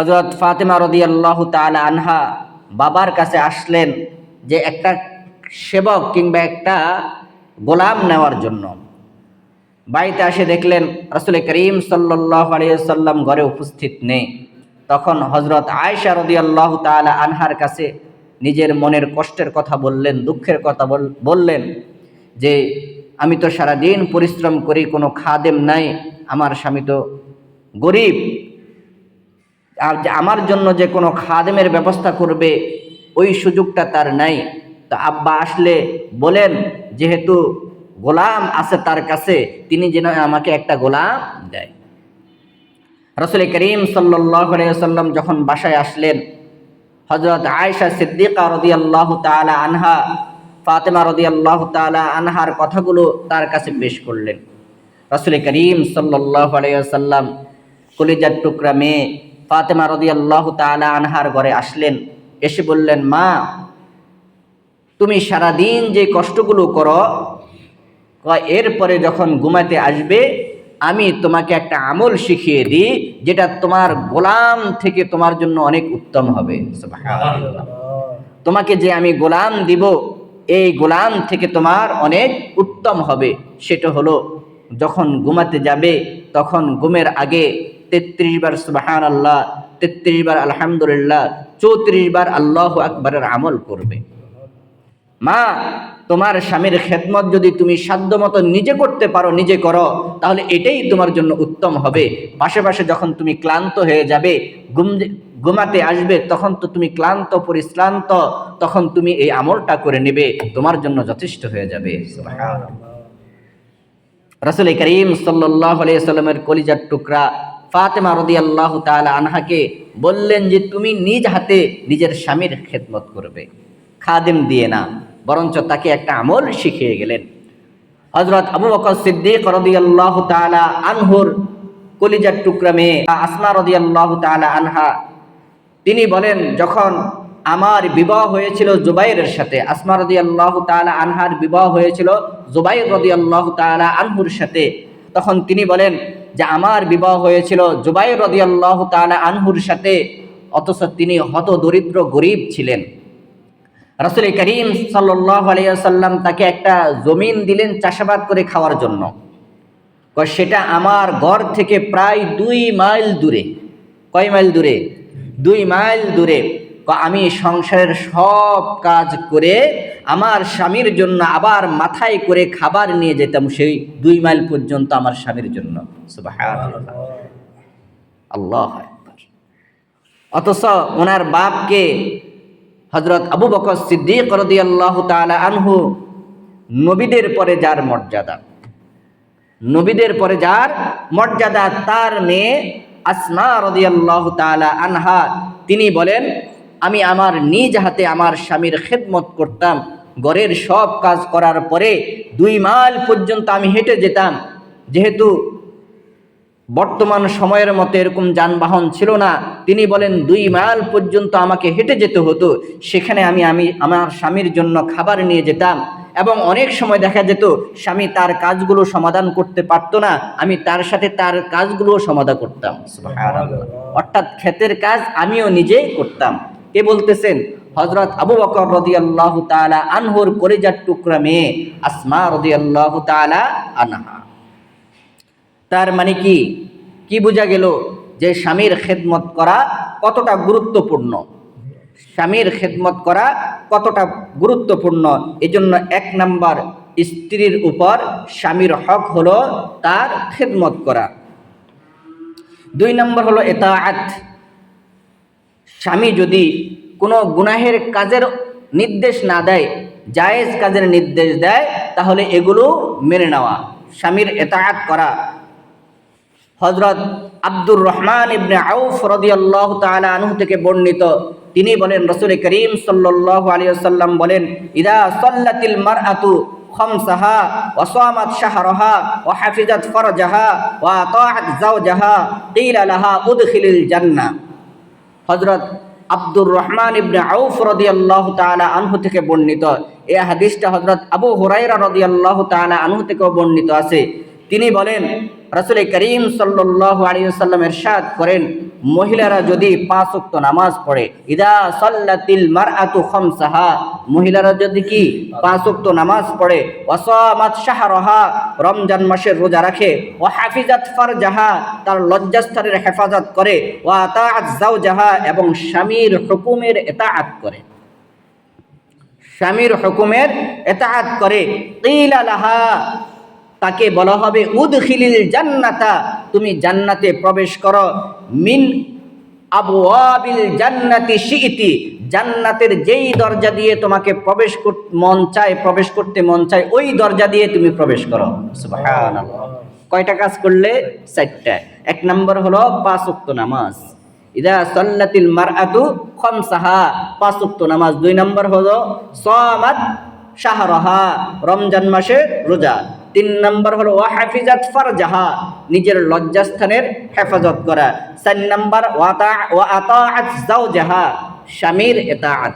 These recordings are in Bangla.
হজরত ফাতেমা রদি আল্লাহ তালা আনহা বাবার কাছে আসলেন যে একটা সেবক কিংবা একটা গোলাম নেওয়ার জন্য। বাড়িতে আসে দেখলেন রসুল করিম সাল্লাহ আলিয়াল্লাম ঘরে উপস্থিত নেই। তখন হজরত আয়সা রদি আল্লাহ তালা আনহার কাছে নিজের মনের কষ্টের কথা বললেন, দুঃখের কথা বল- বললেন যে, আমি তো সারাদিন পরিশ্রম করি, কোনো খাদেম নাই, আমার স্বামী তো গরিব। আর যে আমার জন্য যে কোনো খাদেমের ব্যবস্থা করবে, ওই সুযোগটা তার নাই। তো আব্বা আসলে বলেন, যেহেতু গোলাম আছে তার কাছে, তিনি যেন আমাকে একটা গোলাম দেয়। রসুল করিম সাল্লাম যখন বাসায় আসলেন হজরত আয়সা সিদ্দিকা রদি আল্লাহ তালা আনহা, ফাতেমা রদি আল্লাহ তালা আনহার কথাগুলো তার কাছে পেশ করলেন। রসুল করিম সাল্লাহ আলাইসাল্লাম কলিজার টুকরা মেয়ে ফাতেমা রদি আল্লাহ তালা আনহার ঘরে আসলেন। এসে বললেন, মা, তুমি সারাদিন যে কষ্টগুলো করো এরপরে যখন ঘুমাতে আসবে, আমি তোমাকে একটা আমল শিখিয়ে দিই, যেটা তোমার গোলাম থেকে তোমার জন্য অনেক উত্তম হবে। তোমাকে যে আমি গোলাম দিব, এই গোলাম থেকে তোমার অনেক উত্তম হবে। সেটা হলো, যখন ঘুমাতে যাবে, তখন ঘুমের আগে তেত্রিশ বার সুবাহান আল্লাহ তেত্রিশ বার আলহামদুলিল্লাহ, চৌত্রিশ বার আল্লাহ আকবরের আমল করবে। মা, তোমার স্বামীর খেদমত যদি তুমি সাধ্য মতো নিজে করতে পারো, নিজে করো, তাহলে এটাই তোমার জন্য উত্তম হবে। পাশে পাশে যখন তুমি ক্লান্ত হয়ে যাবে গুম ঘুমাতে আসবে, তখন তো তুমি ক্লান্ত, পরিশ্রান্ত, তখন তুমি এই আমলটা করে নেবে, তোমার জন্য যথেষ্ট হয়ে যাবে। রাসুল করিম সাল্লাহ সাল্লামের কলিজার টুকরা ফাতেমা রদি আল্লাহ তালা আনহাকে বললেন যে, তুমি নিজ হাতে নিজের স্বামীর খেদমত করবে। খাদেম দিয়ে না, বরঞ্চ তাকে একটা আমল শিখিয়ে গেলেন। হজরত আবু বকর সিদ্দিক রদি আল্লাহ তালা আনহুর কলিজার টুকরা মেয়ে আসমা রদি আল্লাহ তালা আনহা, তিনি বলেন, যখন আমার বিবাহ হয়েছিল জুবাইরের সাথে, আসমা রদি আল্লাহ তালা আনহার বিবাহ হয়েছিল জুবাইর রদি আল্লাহ তালা আনহুর সাথে, তখন তিনি বলেন যে আমার বিবাহ হয়েছিল জুবাইর রদিয়াল্লাহ তালা আনহুর সাথে, অথচ তিনি হত দরিদ্র গরিব ছিলেন। রাসুল করিম সাল্লাহ আলিয়াল্লাম তাকে একটা জমিন দিলেন চাষাবাদ করে খাওয়ার জন্য। সেটা আমার ঘর থেকে প্রায় দুই মাইল দূরে। কয় মাইল দূরে? দুই মাইল দূরে। আমি সংসারের সব কাজ করে আমার স্বামীর জন্য আবার মাথায় করে খাবার নিয়ে যেতাম সেই দুই মাইল পর্যন্ত আমার স্বামীর জন্য। আল্লাহ অথচ ওনার বাপকে হজরত আবু বকর সিদ্দিক তাআলা আনহু নবীদের পরে যার মর্যাদা। নবীদের পরে যার মর্যাদা, তার মেয়ে আসমা রদিয়াল্লাহ তাআলা আনহা। তিনি বলেন আমি আমার নিজ হাতে আমার স্বামীর খেদমত করতাম। ঘরের সব কাজ করার পরে দুই মাইল পর্যন্ত আমি হেঁটে যেতাম। যেহেতু বর্তমান সময়ের মতো এরকম যানবাহন ছিল না, তিনি বলেন, দুই মাইল পর্যন্ত আমাকে হেঁটে যেতে হতো। সেখানে আমি আমি আমার স্বামীর জন্য খাবার নিয়ে যেতাম এবং অনেক সময় দেখা যেত, স্বামী তার কাজগুলো সমাধান করতে পারতো না। আমি তার সাথে তার কাজগুলো সমাধান করতাম। অর্থাৎ ক্ষেতের কাজ আমিও নিজেই করতাম। কে বলতেছেন হজরত আবু বকর রদি আল্লাহ তালা আনহুর কলিজার টুকরা মেয়ে আসমা রদি আল্লাহ তালা আনহা। তার মানে কি? কি বোঝা গেল যে স্বামীর খেদমত করা কতটা গুরুত্বপূর্ণ? স্বামীর খেদমত করা কতটা গুরুত্বপূর্ণ? এজন্য এক নাম্বার স্ত্রীর উপর স্বামীর হক হলো তার খেদমত করা। দুই নম্বর হলো এতাআত। স্বামী যদি কোনো গুনাহের কাজের নির্দেশ না দেয়, জায়েজ কাজের নির্দেশ দেয়, তাহলে এগুলো মেনে নেওয়া, স্বামীর এতাআত করা। হজরত আব্দুর রহমান ইবনে আউফ রদিয়াল্লাহ তাআলা আনহু থেকে বর্ণিত, তিনি বলেন, রসুল করিম সাল্লাল্লাহু আলাইহি ওয়াসাল্লাম বলেন, ইদা সাল্লাতিল মারআতু খামসাহা ওয়া সামাত শাহরাহা ওয়া হাফিজাত ফরজাহা ওয়া আতাআত যাওজাহা, কিলা লাহা উদখিলিল জান্নাহ। হজরত আব্দুর রহমান ইবনে আউফ রদি আল্লাহ তালা আনহু থেকে বর্ণিত। এ হাদিসটা হজরত আবু হুরাইরা রদি আল্লাহ তালা আনহু থেকেও বর্ণিত আছে। তিনি বলেন রাসুল করিম সাল্লাহ আলিয়াল্লাম এরশাদ করেন, মহিলারা যদি পাঁচ উক্ত নামাজ পড়ে, ইদা সাল্লাতিল মার মারআতু খামসাহা, মহিলারা যদি কি পাঁচ উক্ত নামাজ পড়ে, ওয়াসামাত শাহরহা, রমজান মাসের রোজা রাখে ও হাফিজাত ফারজাহা, তার লজ্জাস্থানের হেফাজত করে ওয়া আতাআত জাওজাহা এবং স্বামীর হুকুমের এতাআত করে। স্বামীর হুকুমের এতাআত করে। লাহা তাকে বলা হবে, উদখিলিল জান্নাতা। তুমি জান্নাতে প্রবেশ করো। মিন আবু আবিল জান্নাতি শিইতি। জান্নাতের যেই দরজা দিয়ে তোমাকে প্রবেশ মন চায়, প্রবেশ করতে মন চায়, ওই দরজা দিয়ে তুমি প্রবেশ করো। কয়টা কাজ করলে? চারটা। এক নম্বর হলো পাঁচ ওয়াক্ত নামাজ। ইদা সাল্লাতিল মারআতু খামসাহা। পাঁচ ওয়াক্ত নামাজ। দুই নম্বর হলো সামাত শাহরহা, রমজান মাসে রোজা। তিন নম্বর হলো ওয়া হাফিজাত ফারজাহা, নিজের লজ্জাস্থানের হেফাজত করা। চার নম্বর, ওয়াতা ওয়া আতাআত জাওজাহা স্বামীর এতাআত।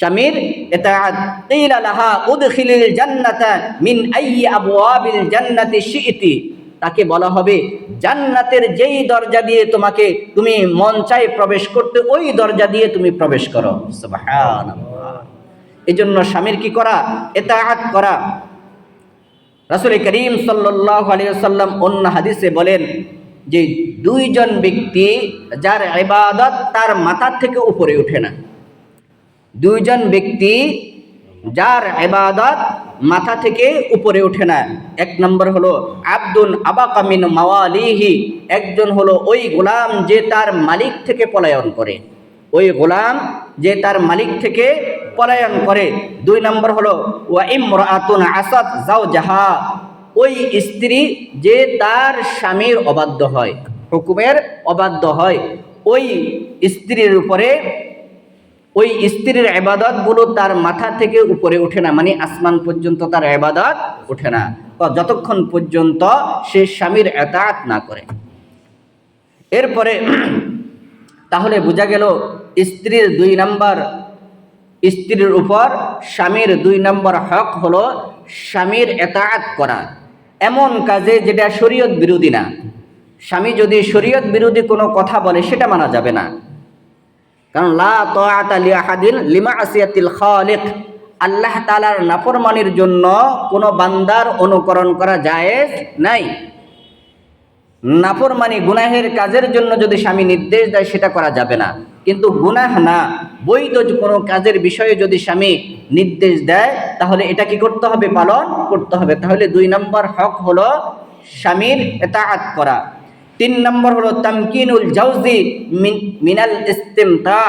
স্বামীর এতাআত, কিলা লাহা উদখিলিল জান্নাতা মিন আইয়ি আবওয়াবিল জান্নাতি শিইতি তাকে বলা হবে, জান্নাতের যেই দরজা দিয়ে তোমাকে তুমি মন চাই প্রবেশ করতে ওই দরজা দিয়ে তুমি প্রবেশ করো। সুবহানাল্লাহ। এজন্য স্বামীর কি করা? এতাআত করা। রাসুল করিম সাল্লাহ আলিয়াল্লাম অন্য হাদিসে বলেন যে দুইজন ব্যক্তি যার ইবাদত তার মাথার থেকে উপরে ওঠে না। দুইজন ব্যক্তি যার ইবাদত মাথা থেকে উপরে ওঠে না। এক নম্বর হলো আব্দুল আবাকামিন মাওয়ালিহি, একজন হলো ওই গোলাম যে তার মালিক থেকে পলায়ন করে। ওই গোলাম যে তার মালিক থেকে পলায়ন করে। দুই নম্বর হলো, ওয়া ইমরাতুন আসাদ যাও জাহা ওই স্ত্রী যে তার স্বামীর অবাধ্য হয়, হুকুমের অবাধ্য হয়, ওই স্ত্রীর উপরে, ওই স্ত্রীর এবাদতগুলো তার মাথা থেকে উপরে ওঠে না মানে আসমান পর্যন্ত তার এবাদত ওঠে না। যতক্ষণ পর্যন্ত সে স্বামীর এতাত না করে। এরপরে, তাহলে বোঝা গেল, স্ত্রীর দুই নাম্বার স্ত্রীর উপর স্বামীর দুই নম্বর হক হলো স্বামীর এতাআত করা। এমন কাজে যেটা শরীয়ত বিরোধী না। স্বামী যদি শরীয়ত বিরোধী কোনো কথা বলে, সেটা মানা যাবে না। কারণ লা লিমা আসিয়াতিল খালিক। আল্লাহ তাআলার নাফরমানির জন্য কোনো বান্দার অনুকরণ করা জায়েজ নাই। নাফরমানি গুনাহের কাজের জন্য যদি স্বামী নির্দেশ দেয়, সেটা করা যাবে না। কিন্তু গুনাহ না। বৈধ কোনো কাজের বিষয়ে যদি স্বামী নির্দেশ দেয়, তাহলে এটা কি করতে হবে? পালন করতে হবে। তাহলে দুই নম্বর হক হলো স্বামীর এতাআত করা। তিন নম্বর হলো তামকিনুল জাউজি মিন- মিনাল ইস্তিমতা।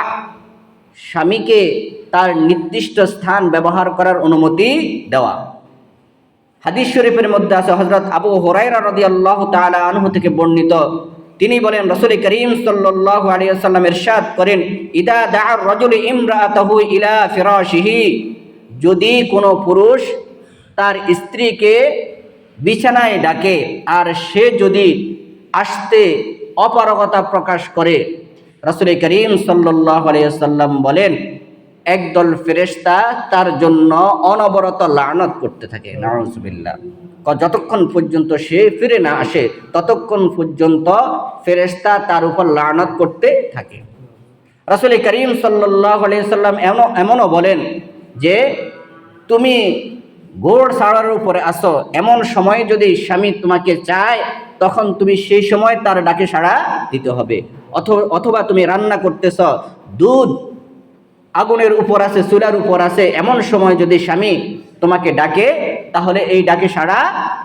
স্বামীকে তার নির্দিষ্ট স্থান ব্যবহার করার অনুমতি দেওয়া। হাদিস শরীফের মধ্যে আছে হজরত আবু হরাইরা রদি আল্লাহ তালা আনহু থেকে বর্ণিত তিনি বলেন, রসুল করিম সাল্লাহ আলিয়াল্লাম এরশাদ করেন, ইদা দার রজুল ইমরাতাহু ইলা ফিরাশিহি। যদি কোনো পুরুষ তার স্ত্রীকে বিছানায় ডাকে আর সে যদি আসতে অপারগতা প্রকাশ করে, রসুল করিম সাল্লাহ আলিয়াল্লাম বলেন একদল ফেরেশতা তার জন্য অনবরত লানত করতে থাকে, নাউজুবিল্লাহ। ক- যতক্ষণ পর্যন্ত সে ফিরে না আসে, ততক্ষণ পর্যন্ত ফেরেশতা তার উপর লানত করতে থাকে। রাসুল করিম সাল্লাম এমন, এমনও বলেন যে, তুমি গোড় সাড়ার উপরে আসো। এমন সময় যদি স্বামী তোমাকে চায়, তখন তুমি সেই সময় তার ডাকে সাড়া দিতে হবে। অথ- অথবা তুমি রান্না করতেছ, দুধ আগুনের উপর আছে, চুলার উপর আছে, এমন সময় যদি স্বামী তোমাকে ডাকে, তাহলে এই ডাকে সাড়া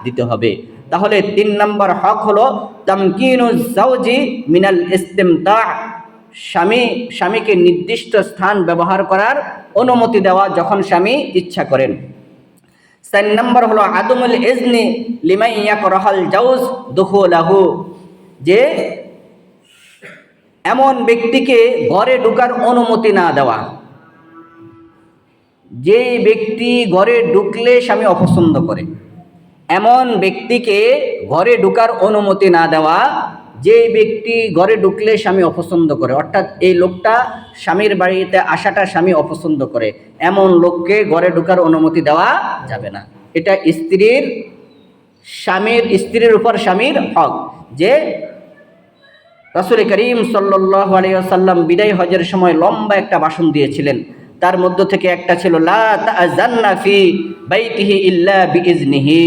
দিতে হবে। তাহলে তিন নম্বর হক হলো, তামকিনু জাওজি মিনাল ইস্তিমতা। স্বামী, স্বামীকে নির্দিষ্ট স্থান ব্যবহার করার অনুমতি দেওয়া যখন স্বামী ইচ্ছা করেন। চার নম্বর হলো, আদমুল ইজনি লিমাইয়া করহল জাউজ দুহুলাহু যে এমন ব্যক্তিকে ঘরে ঢুকার অনুমতি না দেওয়া। যে ব্যক্তি ঘরে ঢুকলে স্বামী অপছন্দ করে, এমন ব্যক্তিকে ঘরে ঢুকার অনুমতি না দেওয়া যে ব্যক্তি ঘরে ঢুকলে স্বামী অপছন্দ করে, অর্থাৎ এই লোকটা স্বামীর বাড়িতে আসাটা স্বামী অপছন্দ করে, এমন লোককে ঘরে ঢুকার অনুমতি দেওয়া যাবে না। এটা স্ত্রীর, স্বামীর, স্ত্রীর উপর স্বামীর হক যে রাসুল করিম সাল্লাহ আলিয়াল্লাম বিদায় হজের সময় লম্বা একটা ভাষণ দিয়েছিলেন। তার মধ্য থেকে একটা ছিল বাইতিহি ইল্লা বিইজনিহি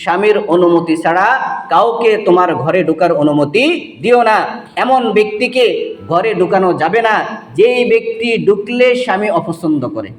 স্বামীর অনুমতি ছাড়া কাউকে তোমার ঘরে ঢোকার অনুমতি দিও না। এমন ব্যক্তিকে ঘরে ঢুকানো যাবে না। যেই ব্যক্তি ঢুকলে স্বামী অপছন্দ করে।